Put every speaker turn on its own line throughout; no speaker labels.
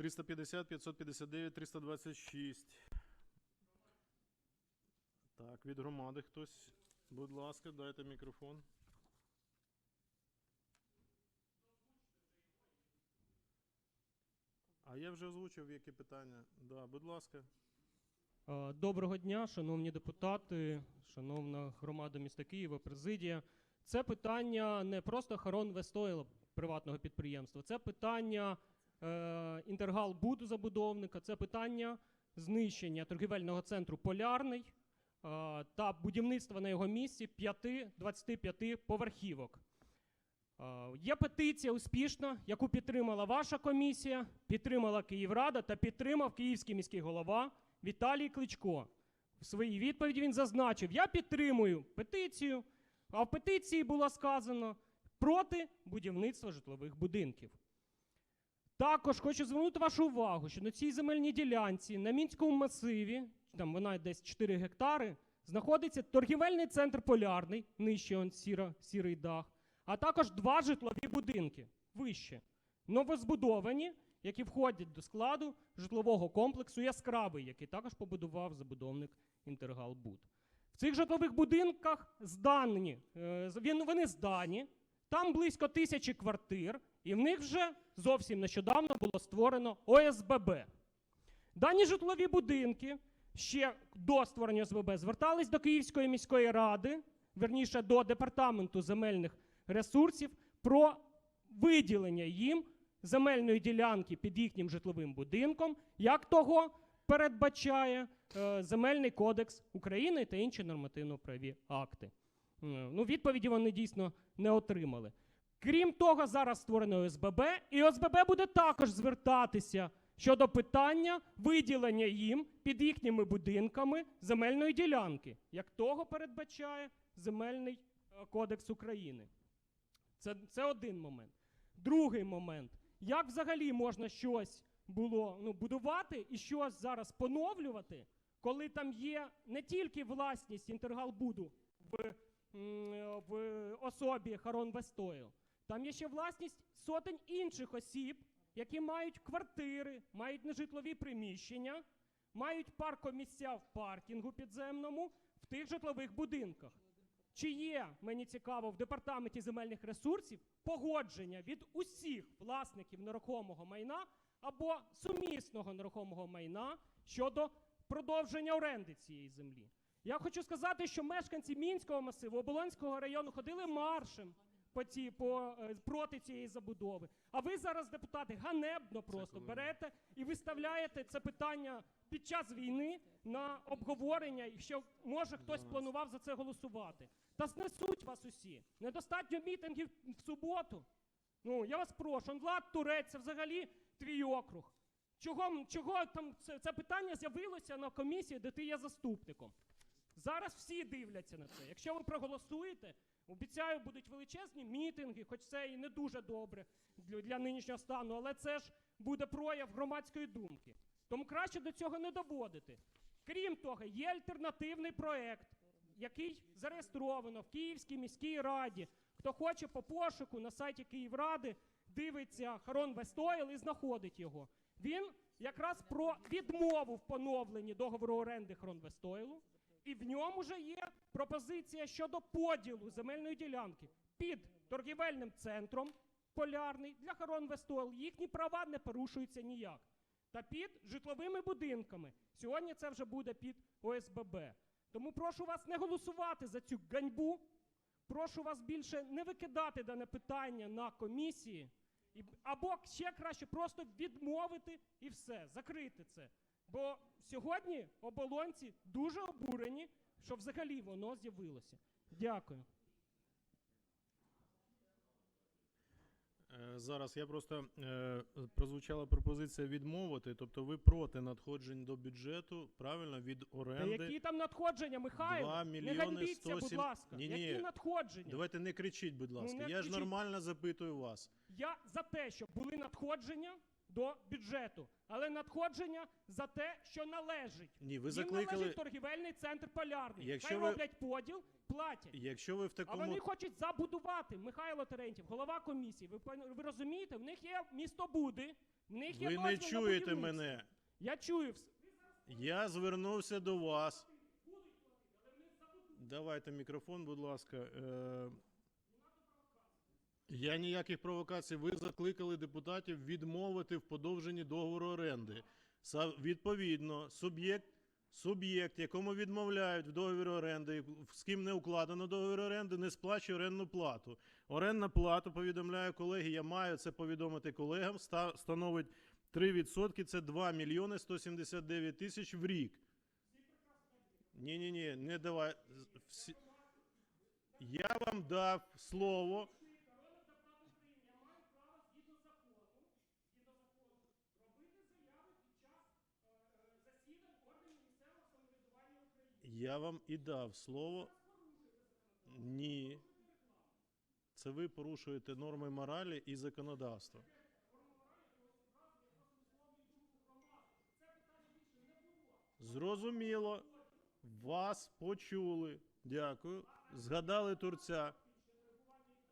350, 559, 326. Так, від громади хтось. Будь ласка, дайте мікрофон. А я вже озвучив, які питання. Да, будь ласка.
Доброго дня, шановні депутати, шановна громада міста Києва, президія. Це питання не просто Харон Вестоїла приватного підприємства, це питання е, Інтергалбуду забудовника, це питання знищення торгівельного центру Полярний е, та будівництва на його місці 5-25 поверхівок. Е, Є петиція успішна, яку підтримала ваша комісія, підтримала Київрада та підтримав київський міський голова Віталій Кличко. В своїй відповіді він зазначив: я підтримую петицію, а в петиції було сказано проти будівництва житлових будинків. Також хочу звернути вашу увагу, що на цій земельній ділянці на мінському масиві, там вона десь 4 гектари, знаходиться торгівельний центр Полярний, нижче он сіра, сірий дах, а також два житлові будинки вище, новозбудовані, які входять до складу житлового комплексу Яскравий, який також побудував забудовник Інтергалбуд. В цих житлових будинках здані, е, вони здані, там близько тисячі квартир, і в них вже зовсім нещодавно було створено ОСББ. Дані житлові будинки ще до створення ОСББ звертались до Київської міської ради, верніше до департаменту земельних ресурсів, про виділення їм земельної ділянки під їхнім житловим будинком, як того передбачає е, Земельний кодекс України та інші нормативно-праві акти. Е, Ну, відповіді вони дійсно не отримали. Крім того, зараз створено ОСББ, і ОСББ буде також звертатися щодо питання виділення їм під їхніми будинками земельної ділянки, як того передбачає Земельний е, кодекс України. Це, це один момент. Другий момент. Як взагалі можна щось було ну, будувати і щось зараз поновлювати, коли там є не тільки власність Інтергалбуду в, в особі Харон Вестойл, там є ще власність сотень інших осіб, які мають квартири, мають нежитлові приміщення, мають паркомісця в паркінгу підземному в тих житлових будинках. Чи є, мені цікаво, в департаменті земельних ресурсів погодження від усіх власників нерухомого майна або сумісного нерухомого майна щодо продовження оренди цієї землі? Я хочу сказати, що мешканці Мінського масиву, Оболонського району ходили маршем по ці, по, е, проти цієї забудови. А ви зараз, депутати, ганебно просто берете і виставляєте це питання під час війни на обговорення, і що може хтось планував за це голосувати. Та знесуть вас усі. Недостатньо мітингів в суботу. Ну, я вас прошу, Влад Турець, це взагалі твій округ. Чого, чого там це, це питання з'явилося на комісії, де ти є заступником? Зараз всі дивляться на це. Якщо ви проголосуєте, обіцяю, будуть величезні мітинги, хоч це і не дуже добре для, для нинішнього стану, але це ж буде прояв громадської думки. Тому краще до цього не доводити. Крім того, є альтернативний проект, який зареєстровано в Київській міській раді. Хто хоче по пошуку на сайті Київради, дивиться Харон Вестоїл і знаходить його. Він якраз про відмову в поновленні договору оренди Харон Вестоїлу. І в ньому вже є пропозиція щодо поділу земельної ділянки під торгівельним центром полярний для Харон Вестойл. Їхні права не порушуються ніяк. Та під житловими будинками. Сьогодні це вже буде під ОСББ. Тому прошу вас не голосувати за цю ганьбу. Прошу вас більше не викидати дане питання на комісії. Або ще краще просто відмовити і все, закрити це. Бо сьогодні оболонці дуже обурені, що взагалі воно з'явилося. Дякую.
Е, Зараз я просто е, прозвучала пропозиція відмовити, тобто ви проти надходжень до бюджету, правильно, від
Та які там надходження, Михайло?
Два
не
мільйони
ганьбіться, будь ласка.
Ні-ні.
Які надходження?
Давайте не кричіть, будь ласка.
Ну, не
я ж нормально запитую вас.
Я за те, щоб були надходження до бюджету, але надходження за те, що належить.
Ні, ви
Їм
закликали-
належить торгівельний центр полярний.
Якщо
Хай
ви-
роблять поділ, платять.
Якщо ви в
А вони хочуть забудувати. Михайло Терентів, голова комісії. Ви, ви розумієте, в них є містобуди, В них є
Ви не чуєте мене.
Я чую.
Я звернувся до вас. Давайте мікрофон, будь ласка. Я ніяких провокацій. Ви закликали депутатів відмовити в подовженні договору оренди. Відповідно, суб'єкт, суб'єкт, якому відмовляють в договорі оренди, з ким не укладено договір оренди, не сплачує орендну плату. Орендна плата, повідомляю колеги, я маю це повідомити колегам, ста- становить 3%, це 2 мільйони 179 тисяч в рік. Ні, ні, ні, не давай. Я вам дав слово. Я вам і дав слово. Ні. Це ви порушуєте норми моралі і законодавства. Зрозуміло. Вас почули. Дякую. Згадали турця.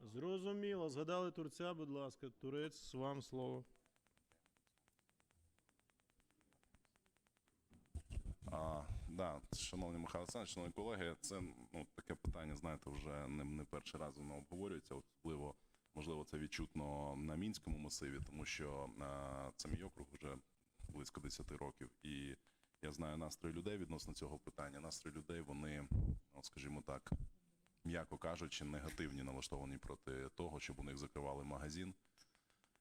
Зрозуміло. Згадали турця, будь ласка. Турець, вам слово.
А, да, шановний Михайло Олександрович, шановні колеги, це ну, таке питання, знаєте, вже не, не перший раз воно обговорюється. Особливо, можливо, це відчутно на мінському масиві, тому що а, це мій округ вже близько 10 років. І я знаю настрої людей відносно цього питання. Настрої людей, вони, ну, скажімо так, м'яко кажучи, негативні налаштовані проти того, щоб у них закривали магазин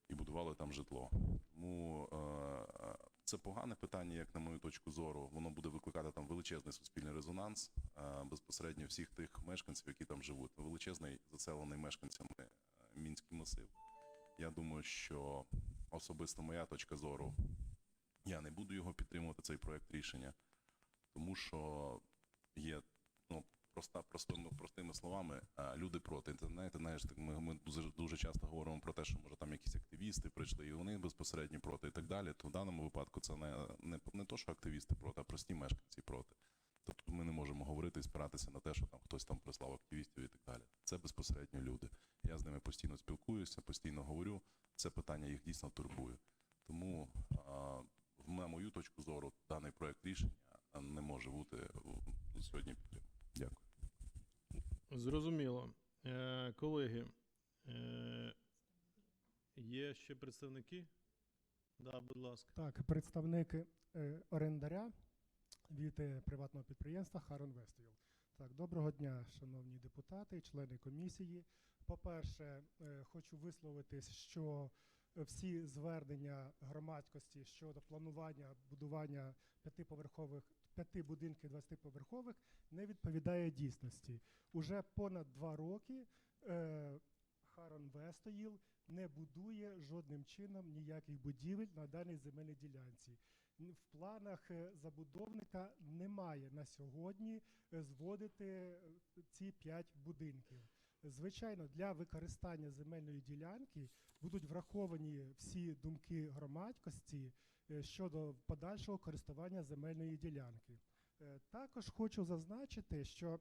і будували там житло. Тому е, це погане питання, як на мою точку зору. Воно буде викликати там величезний суспільний резонанс е, безпосередньо всіх тих мешканців, які там живуть. Величезний заселений мешканцями е, мінський масив. Я думаю, що особисто моя точка зору, я не буду його підтримувати, цей проект рішення, тому що є ну, проста, простими, простими словами, люди проти. Знаєте, знаєш, ми, ми дуже, дуже часто говоримо про те, що може там якісь активісти прийшли, і вони безпосередньо проти і так далі. То в даному випадку це не, не, не то, що активісти проти, а прості мешканці проти. Тобто ми не можемо говорити і спиратися на те, що там хтось там прислав активістів і так далі. Це безпосередньо люди. Я з ними постійно спілкуюся, постійно говорю. Це питання їх дійсно турбує. Тому, в- мою точку зору, даний проект рішення не може бути сьогодні підтриманий.
Зрозуміло. Е, колеги, е, є ще представники? Да, будь ласка.
Так, представник е, орендаря від е, приватного підприємства Харон Вествіл. Так, доброго дня, шановні депутати, члени комісії. По-перше, е, хочу висловитись, що е, всі звернення громадськості щодо планування будування п'ятиповерхових п'яти будинків 20-поверхових не відповідає дійсності. Уже понад два роки е, Харон Вестоїл не будує жодним чином ніяких будівель на даній земельній ділянці. В планах е, забудовника немає на сьогодні е, зводити е, ці п'ять будинків. Звичайно, для використання земельної ділянки будуть враховані всі думки громадськості щодо подальшого користування земельної ділянки. Е, Також хочу зазначити, що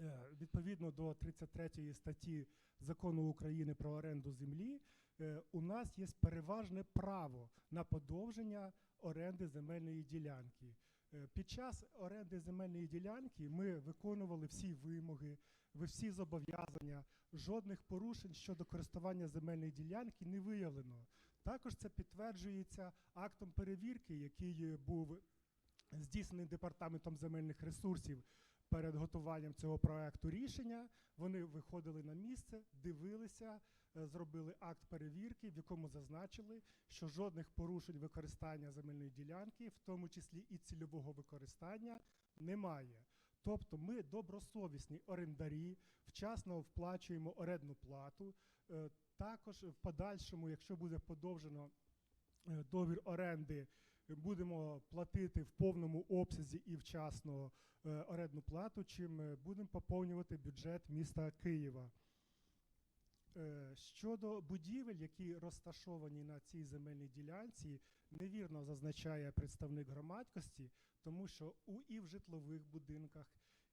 е, відповідно до 33 статті закону України про оренду землі, е, у нас є переважне право на подовження оренди земельної ділянки. Е, Під час оренди земельної ділянки ми виконували всі вимоги, всі зобов'язання, жодних порушень щодо користування земельної ділянки не виявлено. Також це підтверджується актом перевірки, який був здійснений департаментом земельних ресурсів перед готуванням цього проекту рішення. Вони виходили на місце, дивилися, е, зробили акт перевірки, в якому зазначили, що жодних порушень використання земельної ділянки, в тому числі і цільового використання, немає. Тобто ми добросовісні орендарі, вчасно вплачуємо орендну плату. Е, Також в подальшому, якщо буде подовжено е, договір оренди, будемо платити в повному обсязі і вчасно е, орендну плату, чим будемо поповнювати бюджет міста Києва. Щодо будівель, які розташовані на цій земельній ділянці, невірно зазначає представник громадськості, тому що у і в житлових будинках,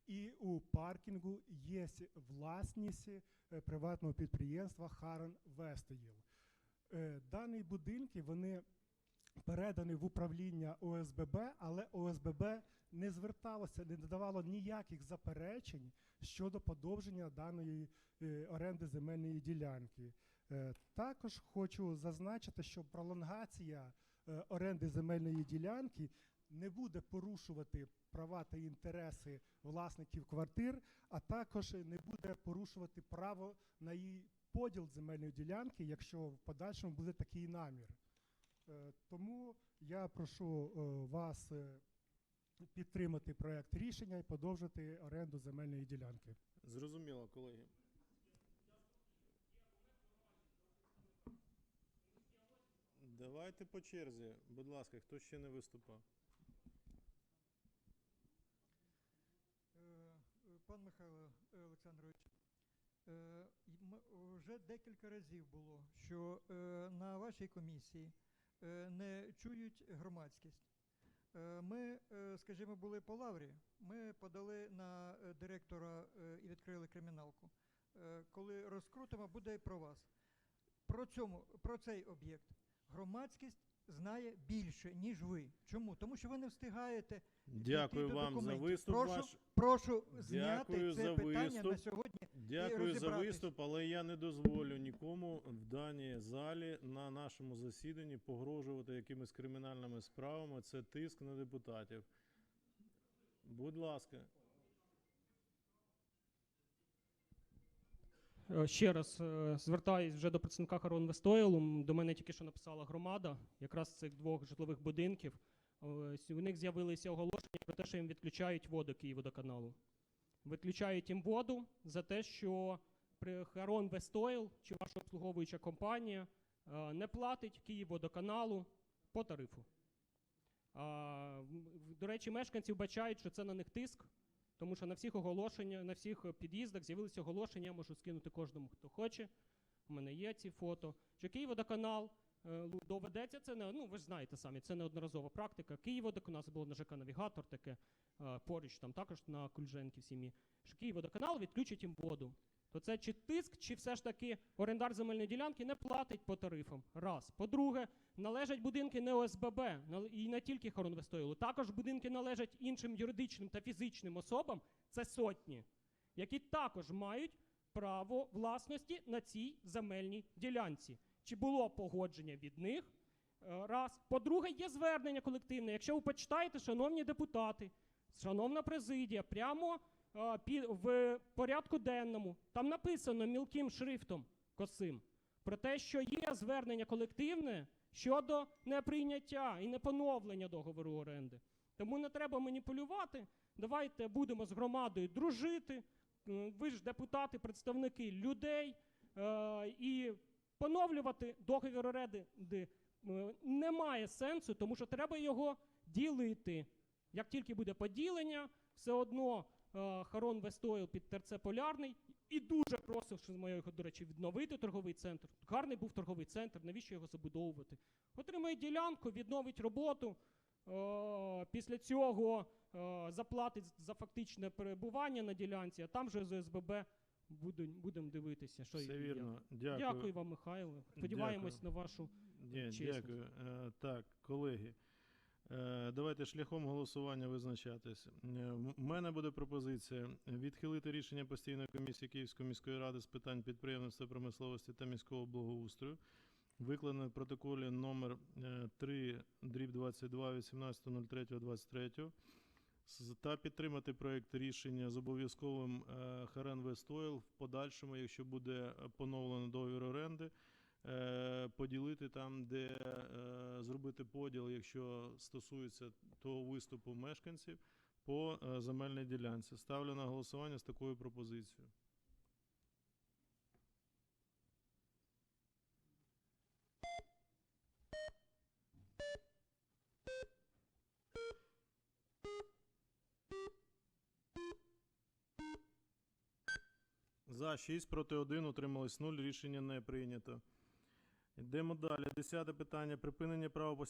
і у паркінгу є власність е, приватного підприємства Харон Вестоїл. Дані будинки вони переданий в управління ОСББ, але ОСББ не зверталося, не надавало ніяких заперечень щодо подовження даної е, оренди земельної ділянки. Е, Також хочу зазначити, що пролонгація е, оренди земельної ділянки не буде порушувати права та інтереси власників квартир, а також не буде порушувати право на її поділ земельної ділянки, якщо в подальшому буде такий намір. Е, Тому я прошу е, вас е, підтримати проект рішення і подовжити оренду земельної ділянки.
Зрозуміло, колеги. Давайте по черзі. Будь ласка, хто ще не виступав?
Е, е, Пан Михайло е, Олександрович, е, вже декілька разів було, що е, на вашій комісії не чують громадськість. Ми, скажімо, були по лаврі, ми подали на директора і відкрили криміналку. Коли розкрутимо, буде і про вас. Про, цьому, про цей об'єкт громадськість знає більше, ніж ви. Чому? Тому що ви не встигаєте
Дякую вам за виступ
Прошу,
ваш.
Прошу зняти
Дякую
це
за
питання
виступ.
на сьогодні.
Дякую за виступ, але я не дозволю нікому в даній залі на нашому засіданні погрожувати якимись кримінальними справами. Це тиск на депутатів. Будь ласка.
Е, Ще раз е, звертаюсь вже до представника Харон Вестоїлу. До мене тільки що написала громада, якраз цих двох житлових будинків. У них з'явилися оголошення про те, що їм відключають воду Київводоканалу. Відключають їм воду за те, що Харон Вестоїл чи ваша обслуговуюча компанія е, не платить Київводоканалу по тарифу. До речі, мешканці вбачають, що це на них тиск, тому що на всіх оголошення, на всіх під'їздах з'явилися оголошення, я можу скинути кожному, хто хоче. У мене є ці фото. Що Київводоканал доведеться, це не, ну ви ж знаєте самі, це неодноразова практика. Київводоканал, це було на ЖК Навігатор, таке е, поруч там також на Кульженків сім'ї. Що Київводоканал відключить їм воду. То це чи тиск, чи все ж таки орендар земельної ділянки не платить по тарифам. Раз. По-друге, належать будинки не ОСББ і не тільки Хоронвестоїлу. Також будинки належать іншим юридичним та фізичним особам, це сотні, які також мають право власності на цій земельній ділянці. Чи було погодження від них? Е, Раз. По-друге, є звернення колективне. Якщо ви почитаєте, шановні депутати, шановна президія, прямо е, в порядку денному, там написано мілким шрифтом косим про те, що є звернення колективне щодо неприйняття і непоновлення договору оренди. Тому не треба маніпулювати. Давайте будемо з громадою дружити. Ви ж депутати, представники людей е, і поновлювати договір оренди ди- е, немає сенсу, тому що треба його ділити. Як тільки буде поділення, все одно е, Харон Вестоїл під ТРЦ Полярний і дуже просив, що моє його, до речі, відновити торговий центр. Гарний був торговий центр, навіщо його забудовувати? Отримає ділянку, відновить роботу. е, Після цього е, заплатить за фактичне перебування на ділянці, а там вже з ОСББ будемо будем дивитися, що
Все вірно. Дякую.
Дякую вам, Михайло. Сподіваємось на вашу.
Ні,
чесно.
дякую. Е, так, колеги. Е, давайте шляхом голосування визначатись. Е, У мене буде пропозиція відхилити рішення постійної комісії Київської міської ради з питань підприємництва, промисловості та міського благоустрою, викладене в протоколі номер е, 3 дріб 22 18.03.23 з- та підтримати проект рішення з обов'язковим е, Вестойл в подальшому, якщо буде е, поновлено договір оренди, е, поділити там, де зробити поділ, якщо стосується того виступу мешканців по земельній ділянці. Ставлю на голосування з такою пропозицією. За 6 проти 1 утримались 0. Рішення не прийнято. Йдемо далі. Десяте питання. Припинення права постійного